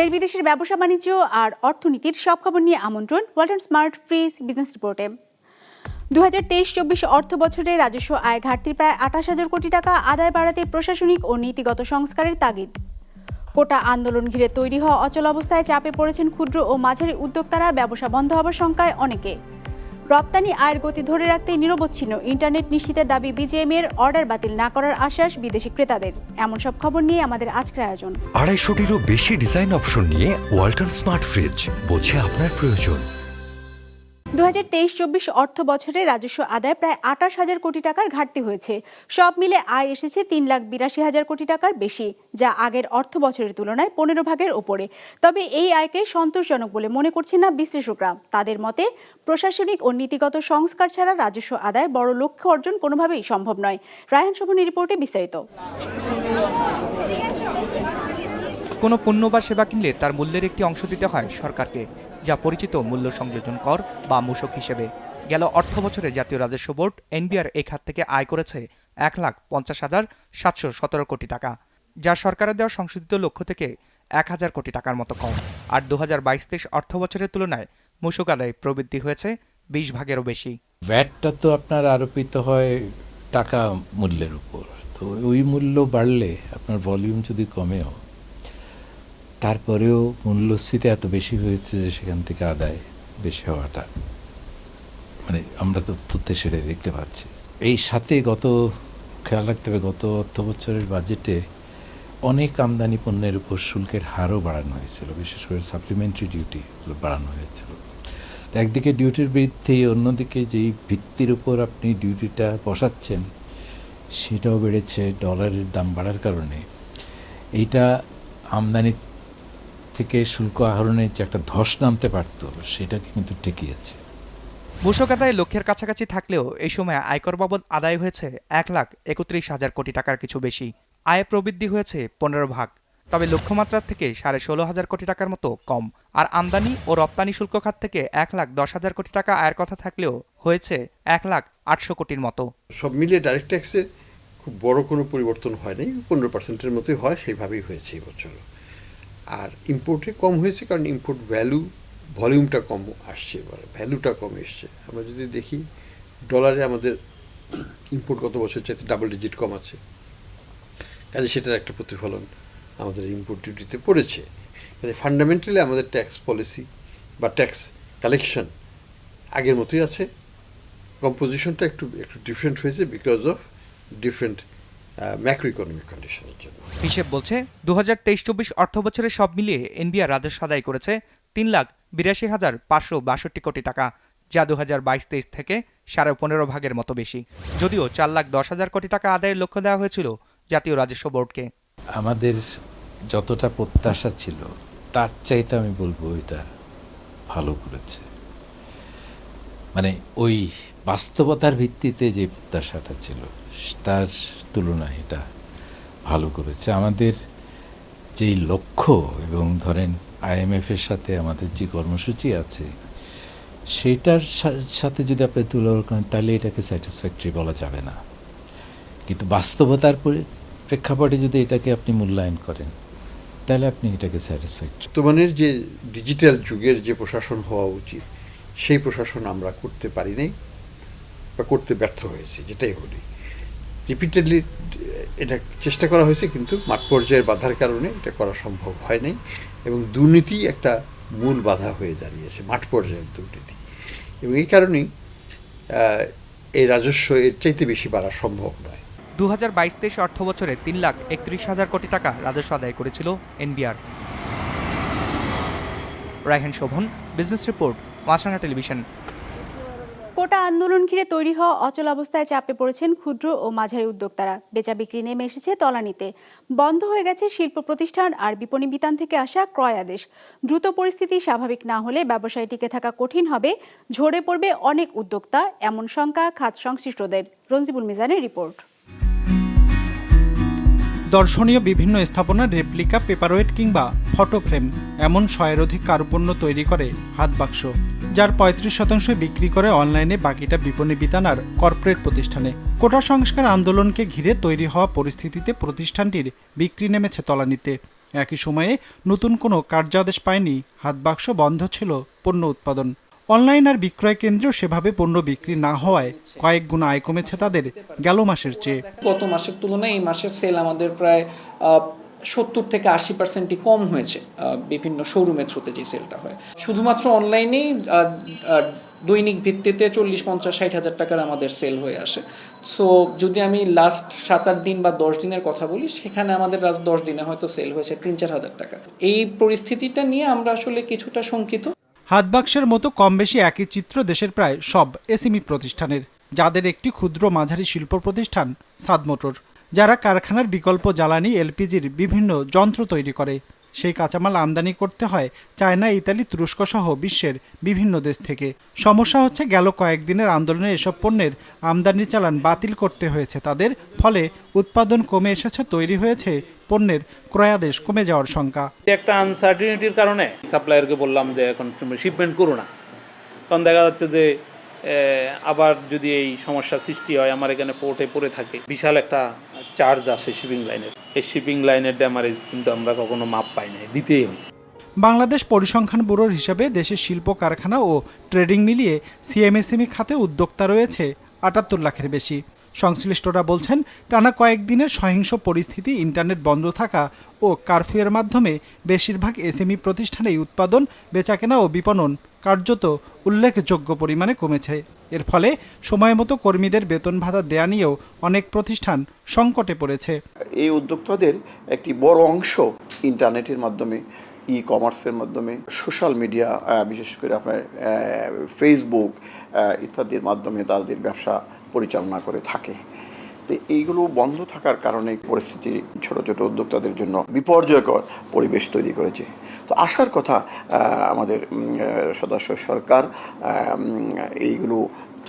দেশ বিদেশের ব্যবসা, বাণিজ্য আর অর্থনীতির সব খবর নিয়ে আমন্ত্রণ ওয়ালটন স্মার্ট ফ্রিজ বিজনেস রিপোর্টে। দু হাজার তেইশ চব্বিশ অর্থ বছরে রাজস্ব আয় ঘাটতির প্রায় আঠাশ হাজার কোটি টাকা আদায় বাড়াতে প্রশাসনিক ও নীতিগত সংস্কারের তাগিদ। কোটা আন্দোলন ঘিরে তৈরি হওয়া অচল অবস্থায় চাপে পড়েছেন ক্ষুদ্র ও মাঝারি উদ্যোক্তারা, ব্যবসা বন্ধ হবার শঙ্কায় অনেকে। রপ্তানি আয়ের গতি ধরে রাখতে নিরবচ্ছিন্ন ইন্টারনেট নিশ্চিতের দাবি বিজেএম এর অর্ডার বাতিল না করার আশ্বাস বিদেশি ক্রেতাদের। এমন সব খবর নিয়ে আমাদের আজকের আয়োজন। আড়াইশোটিরও বেশি ডিজাইন অপশন নিয়ে ওয়াল্টন স্মার্ট ফ্রিজ বোঝে আপনার প্রয়োজন। দু হাজার তেইশ চব্বিশ অর্থ বছরে রাজস্ব আদায় প্রায় আঠাশ হাজার কোটি টাকার ঘাটতি হয়েছে। সব মিলে আয় এসেছে তিন লাখ বিরাশি হাজার কোটি টাকার বেশি, যা আগের অর্থ বছরের তুলনায় পনেরো ভাগের ওপরে। তবে এই আয়কে সন্তোষজনক বলে মনে করছেন না বিশ্লেষকরা। তাদের মতে, প্রশাসনিক ও নীতিগত সংস্কার ছাড়া রাজস্ব আদায় বড় লক্ষ্য অর্জন কোনোভাবেই সম্ভব নয়। রায়হান শোভনের রিপোর্টে বিস্তারিত। কোনো পণ্য বা সেবা কিনলে তার মূল্যের একটি অংশ দিতে হয় সরকারকে। যা পরিচিত মূল্য সংযোজন কর বা মূসক হিসেবে। গেল অর্থ বছরে জাতীয় রাজস্ব বোর্ড এনবিআর এই খাত থেকে আয় করেছে এক লাখ পঞ্চাশ হাজার সাতশো সতেরো কোটি টাকা, যা সরকারের দেওয়া সংশোধিত লক্ষ্য থেকে এক হাজার কোটি টাকার মতো কম। আর দু হাজার বাইশ তেইশ অর্থ বছরের তুলনায় মূসক আদায় প্রবৃদ্ধি হয়েছে বিশ ভাগেরও বেশি। ভ্যাটটা তো আপনার আরোপিত হয় টাকা মূল্যের উপর। তো ওই মূল্য বাড়লে আপনার ভলিউম যদি কমেও তারপরেও মূল্যস্ফীতি এত বেশি হয়েছে যে সেখান থেকে আদায় বেশি হওয়াটা মানে আমরা তো তথ্যে সেটাই দেখতে পাচ্ছি। এই সাথে গত, খেয়াল রাখতে হবে, গত অর্থ বছরের বাজেটে অনেক আমদানি পণ্যের উপর শুল্কের হারও বাড়ানো হয়েছিল, বিশেষ করে সাপ্লিমেন্টারি ডিউটি বাড়ানো হয়েছিল। তো একদিকে ডিউটির বৃদ্ধি, অন্যদিকে যেই ভিত্তির উপর আপনি ডিউটিটা বসাচ্ছেন, সেটাও বেড়েছে ডলারের দাম বাড়ার কারণে। এইটা আমদানি থেকে শুল্ক আহরণের যে একটা ধস নামতে পারতো সেটাকে কিন্তু ঠেকিয়েছে। মূসক আদায় লক্ষ্যের কাছাকাছি থাকলেও এই সময় আয়কর বাবদ আদায় হয়েছে এক লাখ একত্রিশ হাজার কোটি টাকার কিছু বেশি। আয় প্রবৃদ্ধি হয়েছে পনেরো ভাগ। তবে লক্ষ্যমাত্রার থেকে সাড়ে ষোলো হাজার কোটি টাকার মতো কম। আর আমদানি ও রপ্তানি শুল্ক খাত থেকে এক লাখ দশ হাজার কোটি টাকা আয়ের কথা থাকলেও হয়েছে এক লাখ আটশো কোটির মতো। সব মিলিয়ে ডাইরেক্ট ট্যাক্সে খুব বড় কোনো পরিবর্তন হয়নি। পনেরো পার্সেন্টের মতোই হয় সেইভাবেই হয়েছে এই বছর আর ইম্পোর্টে কম হয়েছে কারণ ইম্পোর্ট ভ্যালু ভলিউমটা কম আসছে এবার ভ্যালুটা কম এসছে। আমরা যদি দেখি ডলারে আমাদের ইম্পোর্ট গত বছর চাইতে ডাবল ডিজিট কম আছে। কাজে সেটার একটা প্রতিফলন আমাদের ইম্পোর্ট ডিউটিতে পড়েছে। কাজে ফান্ডামেন্টালি আমাদের ট্যাক্স পলিসি বা ট্যাক্স কালেকশন আগের মতোই আছে। কম্পোজিশনটা একটু একটু ডিফারেন্ট হয়েছে because of different macro economic কন্ডিশনের জন্য। হিসেব বলছে দু হাজার তেইশ চব্বিশ অর্থ বছরে সব মিলিয়ে এনবিআর রাজস্ব আদায় করেছে তিন লাখ বিরাশি হাজার পাঁচশো বাষট্টি কোটি টাকা যা দু হাজার বাইশ তেইশ থেকে সাড়ে পনেরো ভাগের মতো বেশি। যদিও চার লাখ দশ হাজার কোটি টাকা আদায়ের লক্ষ্য দেওয়া হয়েছিল জাতীয় রাজস্ব বোর্ডকে। আমাদের যতটা প্রত্যাশা ছিল তার চাইতে আমি বলব এটা ভালো করেছে। মানে ওই বাস্তবতার ভিত্তিতে যে প্রত্যাশাটা ছিল, তার তুলনায় এটা ভালো করেছে। আমাদের যেই লক্ষ্য এবং ধরেন আইএমএফের সাথে আমাদের যে কর্মসূচি আছে, সেটার সাথে যদি আপনি তুলনা করেন, তাহলে এটাকে স্যাটিসফ্যাক্টরি বলা যাবে না। কিন্তু বাস্তবতার প্রেক্ষাপটে যদি এটাকে আপনি মূল্যায়ন করেন, তাহলে আপনি এটাকে স্যাটিসফ্যাক্টরি বর্তমানের যে ডিজিটাল যুগের যে প্রশাসন হওয়া উচিত, সেই প্রশাসন আমরা করতে পারি নাই। বা করতে ব্যর্থ হয়েছে, যেটাই বলি রিপিটেডলি এটা চেষ্টা করা হয়েছে, কিন্তু মাঠ পর্যায়ের বাধার কারণে এটা করা সম্ভব হয় নাই এবং দুর্নীতি একটা মূল বাধা হয়ে দাঁড়িয়েছে মাঠ পর্যায়ের দুর্নীতি। এবং এই কারণেই এই রাজস্ব এর চাইতে বেশি বাড়া সম্ভব নয়। দু হাজার বাইশ তেইশ অর্থ বছরে তিন লাখ একত্রিশ হাজার কোটি টাকা রাজস্ব আদায় করেছিল NBR. Raihan Shovon, business report, Maasranga television. Quota আন্দোলন ঘিরে তৈরি হওয়া অচল অবস্থায় চাপে পড়েছেন ক্ষুদ্র ও মাঝারি উদ্যোক্তারা। বেচা বিক্রি নেমে এসেছে তলানিতে। বন্ধ হয়ে গেছে শিল্প প্রতিষ্ঠান আর বিপণী বিতান থেকে আসা ক্রয় আদেশ। দ্রুত পরিস্থিতি স্বাভাবিক না হলে ব্যবসায় টিকে থাকা কঠিন হবে, ঝরে পড়বে অনেক উদ্যোক্তা, এমন শঙ্কা খাত সংশ্লিষ্টদের। রঞ্জিবুল মিজানের রিপোর্ট। দর্শনীয় বিভিন্ন স্থাপনার রেপ্লিকা, পেপারওয়েট কিংবা ফটো ফ্রেম এমন শয়ের অধিক কারুপণ্য তৈরি করে হাত বাক্স যার পঁয়ত্রিশ শতাংশ বিক্রি করে অনলাইনে বাকিটা বিপণী বিতানার কর্পোরেট প্রতিষ্ঠানে। কোটা সংস্কার আন্দোলনকে ঘিরে তৈরি হওয়া পরিস্থিতিতে প্রতিষ্ঠানটির বিক্রি নেমেছে তলানিতে। একই সময়ে নতুন কোনো কার্যাদেশ পায়নি, হাতবাক্স বন্ধ ছিল পণ্য উৎপাদন। অনলাইন আর বিক্রয় কেন্দ্রেও সেভাবে পণ্য বিক্রি না হওয়ায় কয়েক গুণ আয় কমেছে তাদের গেল মাসের চেয়ে। গত মাসের তুলনায় এই মাসের সেল আমাদের প্রায় সত্তর থেকে আশি পার্সেন্টই কম হয়েছে বিভিন্ন শোরুমের থ্রুতে যে সেলটা হয়। শুধুমাত্র অনলাইনেই দৈনিক ভিত্তিতে চল্লিশ, পঞ্চাশ, ষাট হাজার টাকার আমাদের সেল হয়ে আসে। সো যদি আমি লাস্ট সাত আট দিন বা দশ দিনের কথা বলি, সেখানে আমাদের লাস্ট দশ দিনে হয়তো সেল হয়েছে তিন চার হাজার টাকা। এই পরিস্থিতিটা নিয়ে আমরা আসলে কিছুটা শঙ্কিত। হাতবাক্সের মতো কম বেশি একই চিত্র দেশের প্রায় সব এসএমই প্রতিষ্ঠানের, যাদের একটি ক্ষুদ্র মাঝারি শিল্প প্রতিষ্ঠান সাদ মোটর যারা কারখানার বিকল্প জ্বালানি, এলপিজির বিভিন্ন যন্ত্র তৈরি করে। সেই কাঁচামাল আমদানি করতে হয় চায়না, ইতালি, তুরস্ক সহ বিশ্বের বিভিন্ন দেশ থেকে। সমস্যা হচ্ছে গেল কয়েকদিনের আন্দোলনে এসব পণ্যের আমদানি চালান বাতিল করতে হয়েছে তাদের, ফলে উৎপাদন কমে এসেছে, তৈরি হয়েছে পণ্যের ক্রয়াদেশ কমে যাওয়ার শঙ্কা। একটা আনসার্টিনিটির কারণে সাপ্লায়ারকে বললাম যে এখন তুমি শিপমেন্ট করো না। কারণ দেখা যাচ্ছে যে আবার যদি এই সমস্যা সৃষ্টি হয়, আমার এখানে পোর্টে পড়ে থাকে। বিশাল একটা চার্জ আসে শিপিং লাইনের এই শিপিং লাইনের ড্যামারেজ কিন্তু আমরা কখনো মাপ পাই নাই, দিতেই হয়েছে। বাংলাদেশ পরিসংখ্যান ব্যুরোর হিসাবে দেশের শিল্প কারখানা ও ট্রেডিং মিলিয়ে সিএমএসএমই খাতে উদ্যোক্তা রয়েছে আটাত্তর লাখের বেশি। সংশ্লিষ্টরা বলছেন, টানা কয়েকদিনের সহিংস পরিস্থিতি ইন্টারনেট বন্ধ থাকা ও কারফিউয়ের মাধ্যমে বেশিরভাগ এসএমই প্রতিষ্ঠানেই উৎপাদন, বেচাকেনা ও বিপণন কার্যত উল্লেখযোগ্য পরিমাণে কমেছে। এর ফলে সময় মতো কর্মীদের বেতন ভাতা দেয়া নিয়েও অনেক প্রতিষ্ঠান সংকটে পড়েছে। এই উদ্যোক্তাদের একটি বড় অংশ ইন্টারনেটের মাধ্যমে ই কমার্সের মাধ্যমে, সোশ্যাল মিডিয়া বিশেষ করে আপনার ফেসবুক ইত্যাদির মাধ্যমে তাদের ব্যবসা পরিচালনা করে থাকে। তো এইগুলো বন্ধ থাকার কারণে পরিস্থিতি ছোট ছোট উদ্যোক্তাদের জন্য বিপর্যয়কর পরিবেশ তৈরি করেছে। তো আসার কথা আমাদের সদস্য সরকার এইগুলো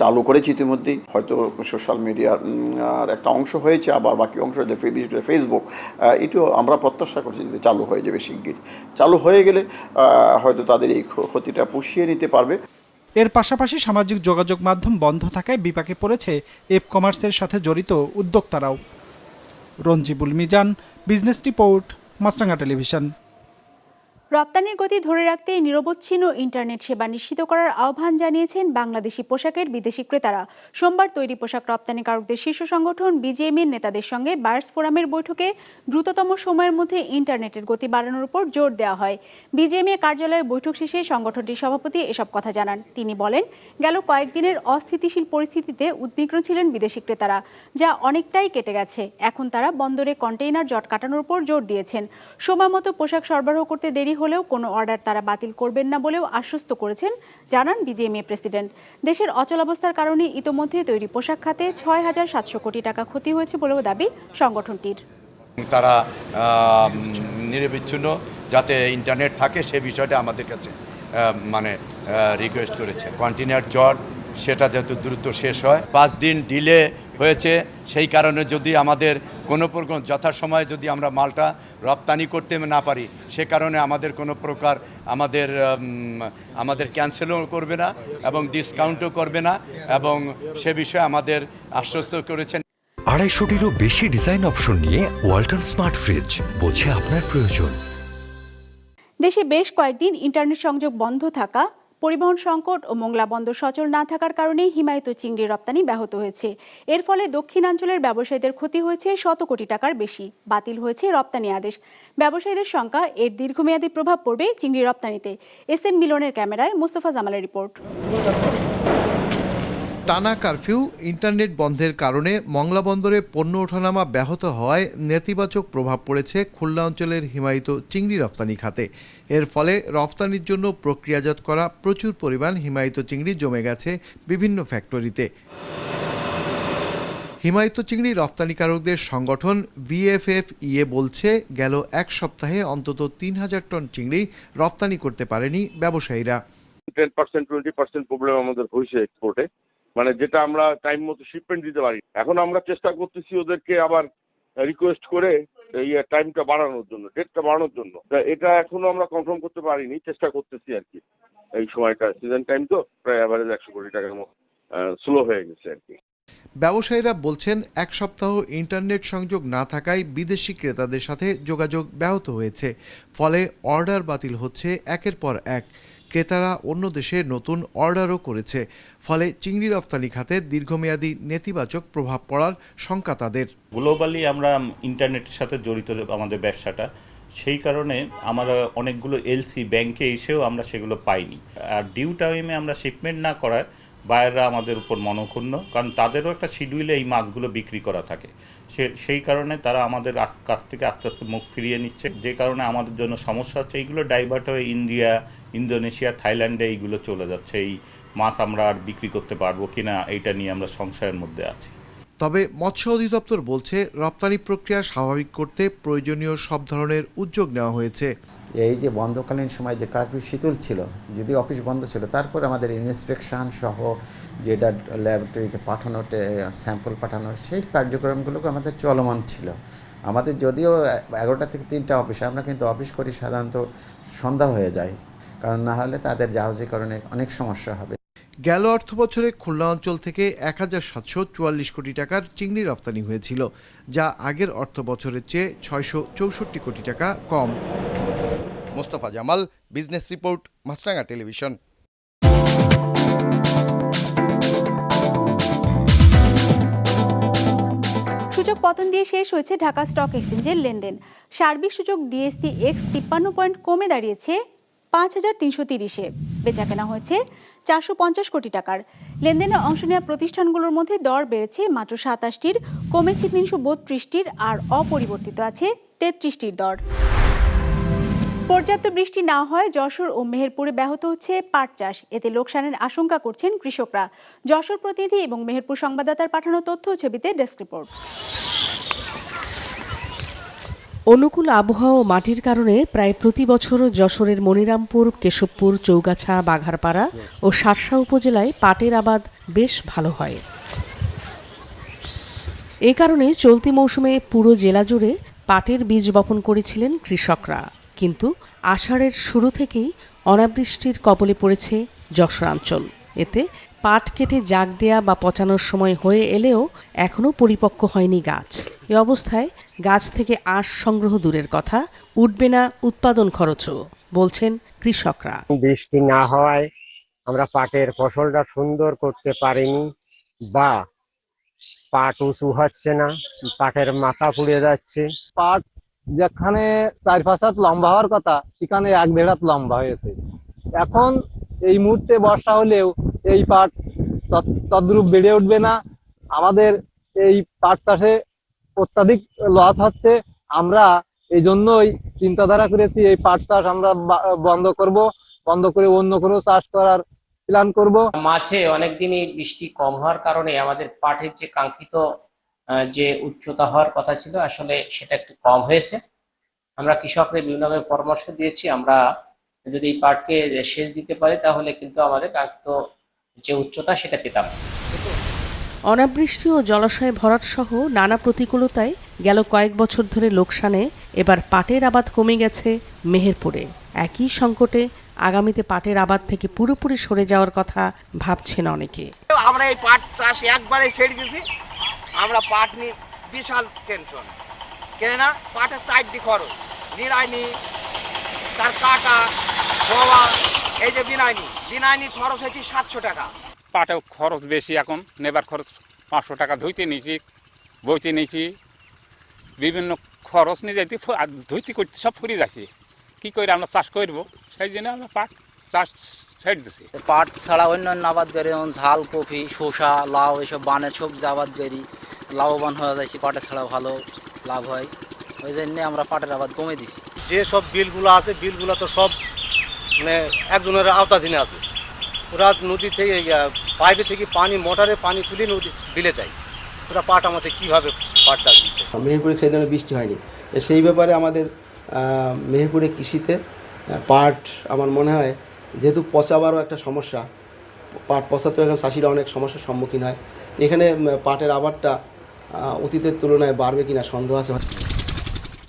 চালু করেছে ইতিমধ্যেই। হয়তো সোশ্যাল মিডিয়ার একটা অংশ হয়েছে, আবার বাকি অংশ যে ফেসবুক এটিও আমরা প্রত্যাশা করছি যে চালু হয়ে যাবে শিগগির। চালু হয়ে গেলে হয়তো তাদের এই ক্ষতিটা পুষিয়ে নিতে পারবে। এর পাশাপাশি সামাজিক যোগাযোগ মাধ্যম বন্ধ থাকায় বিপাকে পড়েছে এপ কমার্সের সাথে জড়িত উদ্যোক্তারাও। Ranjibul Mizan, business report Maasranga television. রপ্তানির গতি ধরে রাখতে নিরবচ্ছিন্ন ইন্টারনেট সেবা নিশ্চিত করার আহ্বান জানিয়েছেন বাংলাদেশি পোশাকের বিদেশি ক্রেতারা। সোমবার তৈরি পোশাক রপ্তানিকারকদের শীর্ষ সংগঠন বিজিএমএর নেতাদের সঙ্গে বার্স ফোরামের বৈঠকে দ্রুততম সময়ের মধ্যে ইন্টারনেটের গতি বাড়ানোর উপর জোর দেওয়া হয়। বিজিএমএ কার্যালয়ে বৈঠক শেষে সংগঠনটির সভাপতি এসব কথা জানান। তিনি বলেন, গেল কয়েকদিনের অস্থিতিশীল পরিস্থিতিতে উদ্বিগ্ন ছিলেন বিদেশি ক্রেতারা, যা অনেকটাই কেটে গেছে। এখন তারা বন্দরে কন্টেইনার জট কাটানোর উপর জোর দিয়েছেন। সময় মতো পোশাক সরবরাহ করতে দেরি হলেও কোনো অর্ডার তারা বাতিল করবেন না বলেও আশ্বস্ত করেছেন, জানান বিজিএমএ প্রেসিডেন্ট। দেশের অচলাবস্থার কারণে ইতোমধ্যে তৈরি পোশাক খাতে ছয় হাজার সাতশো কোটি টাকা ক্ষতি হয়েছে বলেও দাবি সংগঠনটির। তারা নিরবিচ্ছিন্ন যাতে ইন্টারনেট থাকে সে বিষয়টা আমাদের কাছে মানে রিকোয়েস্ট করেছে। কন্টিনিউয়ার জট সেটা যেহেতু দ্রুত শেষ হয়, পাঁচ দিন ডিলে হয়েছে সেই কারণে যদি আমাদের কোনো প্রকার যথাসময়ে যদি আমরা মালটা রপ্তানি করতে না পারি সে কারণে আমাদের কোনো প্রকার আমাদের আমাদের ক্যান্সেলও করবে না এবং ডিসকাউন্টও করবে না এবং সে বিষয়ে আমাদের আশ্বস্ত করেছেন। আড়াইশোটিরও বেশি ডিজাইন অপশন নিয়ে ওয়াল্টন স্মার্ট ফ্রিজ বোঝে আপনার প্রয়োজন। দেশে বেশ কয়েকদিন ইন্টারনেট সংযোগ বন্ধ থাকা পরিবহন সংকট ও মোংলা বন্দর সচল না থাকার কারণে হিমায়িত চিংড়ি রপ্তানি ব্যাহত হয়েছে। এর ফলে দক্ষিণাঞ্চলের ব্যবসায়ীদের ক্ষতি হয়েছে শত কোটি টাকার বেশি, বাতিল হয়েছে রপ্তানি আদেশ। ব্যবসায়ীদের সংখ্যা এর দীর্ঘমেয়াদী প্রভাব পড়বে চিংড়ি রপ্তানিতে। এস এম মিলনের ক্যামেরায় মুস্তফা জামালের রিপোর্ট। টানা কারফিউ ইন্টারনেট বন্ধের কারণে মংলা বন্দরে পণ্য ওঠানামা ব্যাহত হওয়ায় নেতিবাচক প্রভাব পড়েছে খুলনা অঞ্চলের হিমায়িত চিংড়ি রপ্তানি খাতে। এর ফলে রপ্তানির জন্য প্রক্রিয়াজাত করা প্রচুর পরিমাণ হিমায়িত চিংড়ি জমে গেছে বিভিন্ন ফ্যাক্টরিতে। হিমায়িত চিংড়ি রপ্তানিকারকদের সংগঠন ভিএফএফ ইএ বলছে, গেল এক সপ্তাহে অন্তত তিন হাজার টন চিংড়ি রপ্তানি করতে পারেনি ব্যবসায়ীরা। Ten percent twenty percent problem আমাদের হয়েছে এক্সপোর্টে মানে যেটা আমরা টাইম মতো শিপমেন্ট দিতে পারি এখন আমরা চেষ্টা করতেছি ওদেরকে আবার রিকোয়েস্ট করে এই টাইমটা বাড়ানোর জন্য ডেটটা বাড়ানোর জন্য। এটা এখনও আমরা কনফার্ম করতে পারিনি, চেষ্টা করতেছি আর কি। এই সময়টা সিজন টাইম তো প্রায় অ্যাভারেজ একশো কোটি টাকার মতো স্লো হয়ে গেছে আর কি। ব্যবসায়ীরা বলছেন, এক সপ্তাহ ইন্টারনেট সংযোগ না থাকায় বিদেশি ক্রেতাদের সাথে যোগাযোগ ব্যাহত হয়েছে। ফলে অর্ডার বাতিল হচ্ছে একের পর এক। ক্রেতারা অন্য দেশে নতুন অর্ডারও করেছে। ফলে চিংড়ি রপ্তানি খাতে দীর্ঘমেয়াদী নেতিবাচক প্রভাব পড়ার শঙ্কা তাদের। গ্লোবালি আমরা ইন্টারনেটের সাথে জড়িত আমাদের ব্যবসাটা। সেই কারণে আমরা অনেকগুলো এলসি ব্যাংকে এসেও আমরা সেগুলো পাইনি। আর ডিউ টাইমে আমরা শিপমেন্ট না করায় বায়াররা আমাদের উপর মনক্ষুণ্ণ। কারণ তাদেরও একটা শিডিউলে এই মাছগুলো বিক্রি করা থাকে। সে, সেই কারণে তারা আমাদের কাছ থেকে আস্তে আস্তে মুখ ফিরিয়ে নিচ্ছে। যে কারণে আমাদের জন্য সমস্যা হচ্ছে, এইগুলো ডাইভার্ট হয়ে ইন্ডিয়া, ইন্দোনেশিয়া, থাইল্যান্ডে এইগুলো চলে যাচ্ছে। এই মাছ আমরা আর বিক্রি করতে পারব কিনা, এইটা নিয়ে আমরা সংশয়ের মধ্যে আছি। তবে মৎস্য অধিদপ্তর বলছে, রপ্তানি প্রক্রিয়া স্বাভাবিক করতে প্রয়োজনীয় সব ধরনের উদ্যোগ নেওয়া হয়েছে। এই যে বন্ধকালীন সময় যে কার্ফিউ শীতল ছিল, যদি অফিস বন্ধ ছিল, তারপর আমাদের ইন্সপেকশন সহ যেটা ল্যাবরেটরিতে পাঠানো স্যাম্পল পাঠানো, সেই কার্যক্রমগুলোকে আমাদের চলমান ছিল। আমাদের যদিও এগারোটা থেকে তিনটা অফিস, আমরা কিন্তু অফিস করি সাধারণত সন্ধ্যা হয়ে যায়, কারণ না হলে তাদের জাহাজীকরণে অনেক সমস্যা হবে। গেল অর্থ বছরে খুলনা অঞ্চল থেকে এক হাজার সাতশো চুয়াল্লিশ কোটি টাকার চিংড়ি রপ্তানি হয়েছিল যা আগের অর্থ বছরের চেয়ে ছয়শো চৌষট্টি কোটি টাকা কম। Mostafa Jamal business report Maasranga television. সূচক পতন দিয়ে শেষ হয়েছে ঢাকা স্টক এক্সচেঞ্জের লেনদেন। সার্বিক সূচক ডিএসসি এক্স তিপ্পান্ন পয়েন্ট কমে দাঁড়িয়েছে পাঁচ হাজার তিনশো তিরিশে। বেচা কেনা হয়েছে চারশো পঞ্চাশ কোটি টাকার। লেনদেনে অংশ নেওয়া প্রতিষ্ঠানগুলোর মধ্যে দর বেড়েছে মাত্র সাতাশটির, কমেছে তিনশো বত্রিশটির আর অপরিবর্তিত আছে তেত্রিশটির দর। পর্যাপ্ত বৃষ্টি না হয় যশোর ও মেহেরপুরে ব্যাহত হচ্ছে পাট চাষ। এতে লোকসানের আশঙ্কা করছেন কৃষকরা। যশোর প্রতিনিধি এবং মেহেরপুর সংবাদদাতার পাঠানো তথ্য ছবিতে ডেস্ক রিপোর্ট। অনুকূল আবহাওয়া ও মাটির কারণে প্রায় প্রতি বছর যশোরের মনিরামপুর, কেশবপুর, চৌগাছা, বাঘারপাড়া ও শার্শা উপজেলায় পাটের আবাদ বেশ ভালো হয়। এ কারণে চলতি মৌসুমে পুরো জেলা জুড়ে পাটের বীজ বপন করেছিলেন কৃষকরা। কিন্তু আষাঢ়ের শুরু থেকেই অনাবৃষ্টির কবলে পড়েছে যশোরাঞ্চল এতে পাট কেটে জাগ দেয়া বা পচানোর সময় হয়ে এলেও এখনও পরিপক্ক হয়নি গাছ। এ অবস্থায় গাছ থেকে আঁশ সংগ্রহ দূরের কথা উঠবে না উৎপাদন খরচও বলছেন কৃষকরা। বৃষ্টি না হওয়ায় আমরা পাটের ফসলটা সুন্দর করতে পারিনি বা পাট উঁচু হচ্ছে না পাটের মাথা পুড়ে যাচ্ছে। পাট যেখানে চার পাঁচ হাত লম্বা হওয়ার কথা সেখানে এক দেড় হাত লম্বা হয়েছে। এখন এই মুহূর্তে বর্ষা হলেও এই পাট তদ্রূপ বেড়ে উঠবে না। আমাদের এই পাট চাষে অত্যাধিক লস হচ্ছে। আমরা এই জন্যই চিন্তাধারা করেছি, এই পাট চাষ আমরা বন্ধ করব, বন্ধ করে অন্য কোনো চাষ করার প্ল্যান করব। মাঝে অনেকদিনই বৃষ্টি কম হওয়ার কারণে আমাদের পাটের যে কাঙ্ক্ষিত যে উচ্চতা হওয়ার কথা ছিল, আসলে সেটা একটু কম হয়েছে। আমরা কৃষকদের বিভিন্নভাবে পরামর্শ দিয়েছি, আমরা যদি এই পাটকে সেচ দিতে পারি, তাহলে কিন্তু আমাদের কাঙ্ক্ষিত যে উচ্চতা সেটা পেতাম। অনাবৃষ্টি ও জলাশয়ে ভরাট সহ নানা প্রতিকূলতায় গেল কয়েক বছর ধরে লোকসানে এবার পাটের আবাদ কমে গেছে মেহেরপুরে। একই সংকটে আগামীতে পাটের আবাদ থেকে পুরোপুরি সরে যাওয়ার কথা ভাবছেন অনেকে। আমরা এই পাট চাষ একবারে ছেড়ে দিয়েছি। আমরা পাট নিয়ে বিশাল টেনশন কেননা পাটের চারটি খরচ নিড়াইনি তার কাটা ধোয়া এই যে বিনাইনি। বিনাইনি খরচ হয়েছে সাতশো টাকা। পাটেও খরচ বেশি এখন নেবার খরচ পাঁচশো টাকা ধুইতে নিয়েছি বইতে নিয়েছি বিভিন্ন খরচ নিয়ে যাইতে আর ধুইতে করতে সব ফুরিয়ে যাচ্ছে। কী করে আমরা চাষ করব? সেই জন্য আমরা পাট চাষ ছেড়ে দিছি। পাট ছাড়া অন্যান্য আবাদ করি যেমন ঝাল কফি শসা লাউ এসব বানের সবজি আবাদ করি লাভবান হয়ে যাচ্ছি পাটে ছাড়া ভালো লাভ হয়। ওই জন্য আমরা পাটের আবাদ কমে দিছি। যে সব বিলগুলো আছে বিলগুলো তো সব মানে একজনের আওতাধীনে আছে। ওরা নদী থেকে পাইপে থেকে পানি, মোটরে পানি তুলে নদী বিলে দেয়। ওরা পাট আমাদের কীভাবে পাট চাষ মেহেরপুরে সেই ধরনের বৃষ্টি হয়নি। সেই ব্যাপারে আমাদের মেহেরপুরে কৃষিতে পাট আমার মনে হয় যেহেতু পচাবারও একটা সমস্যা। পাট পচাতে এখন চাষিরা অনেক সমস্যার সম্মুখীন হয়। এখানে পাটের আবারটা অতীতের তুলনায় বাড়বে কিনা সন্দেহ আছে।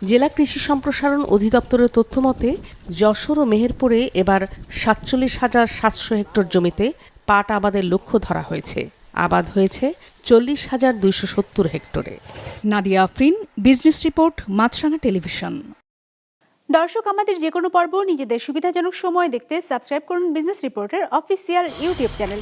জেলা কৃষি সম্প্রসারণ অধিদপ্তরের তথ্য মতে যশোর ও মেহেরপুরে এবার সাতচল্লিশ হাজার সাতশো হেক্টর জমিতে পাট আবাদের লক্ষ্য ধরা হয়েছে। আবাদ হয়েছে চল্লিশ হাজার দুইশো সত্তর হেক্টরে। Nadia Afrin business report Maasranga television. দর্শক আমাদের যে কোনো পর্ব নিজেদের সুবিধাজনক সময় দেখতে সাবস্ক্রাইব করুন বিজনেস রিপোর্টের অফিসিয়াল ইউটিউব চ্যানেল।